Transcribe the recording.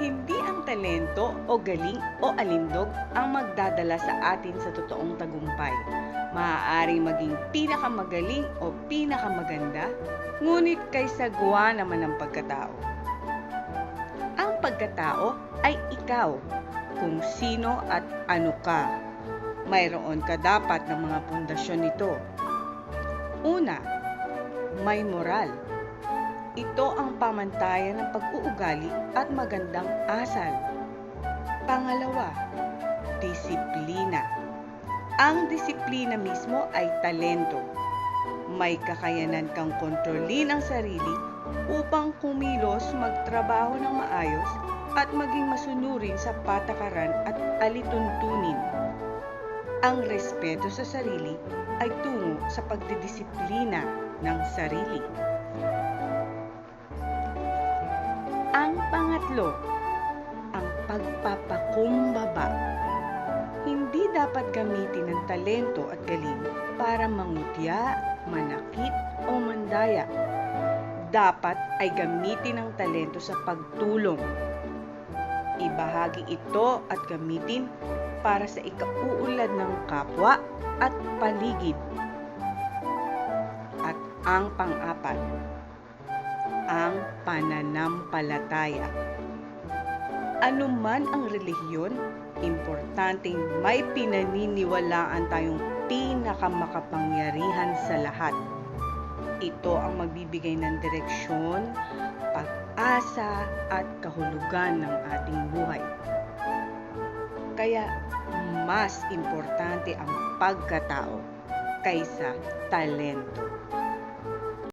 Hindi ang talento o galing o alindog ang magdadala sa atin sa totoong tagumpay. Maaaring maging pinakamagaling o pinakamaganda, ngunit kay sagwa naman ng pagkatao. Ang pagkatao ay ikaw, kung sino at ano ka. Mayroon ka dapat ng mga pundasyon nito. Una, may moral. Ito ang pamantayan ng pag-uugali at magandang asal. Pangalawa, disiplina. Ang disiplina mismo ay talento. May kakayanan kang kontrolin ang sarili upang kumilos magtrabaho ng maayos at maging masunurin sa patakaran at alituntunin. Ang respeto sa sarili ay tungo sa pagdidisiplina ng sarili. Ang pangatlo, ang pagpapakumbaba. Hindi dapat gamitin ang talento at galing para mangutya, manakit o mandaya. Dapat ay gamitin ang talento sa pagtulong. Ibahagi ito at gamitin para sa ikauunlad ng kapwa at paligid. At ang pang-apat, ang pananampalataya. Ano man ang relihiyon, importanteng may pinaniniwalaan tayong pinakamakapangyarihan sa lahat. Ito ang magbibigay ng direksyon, pag-asa at kahulugan ng ating buhay. Kaya mas importante ang pagkatao kaysa talento.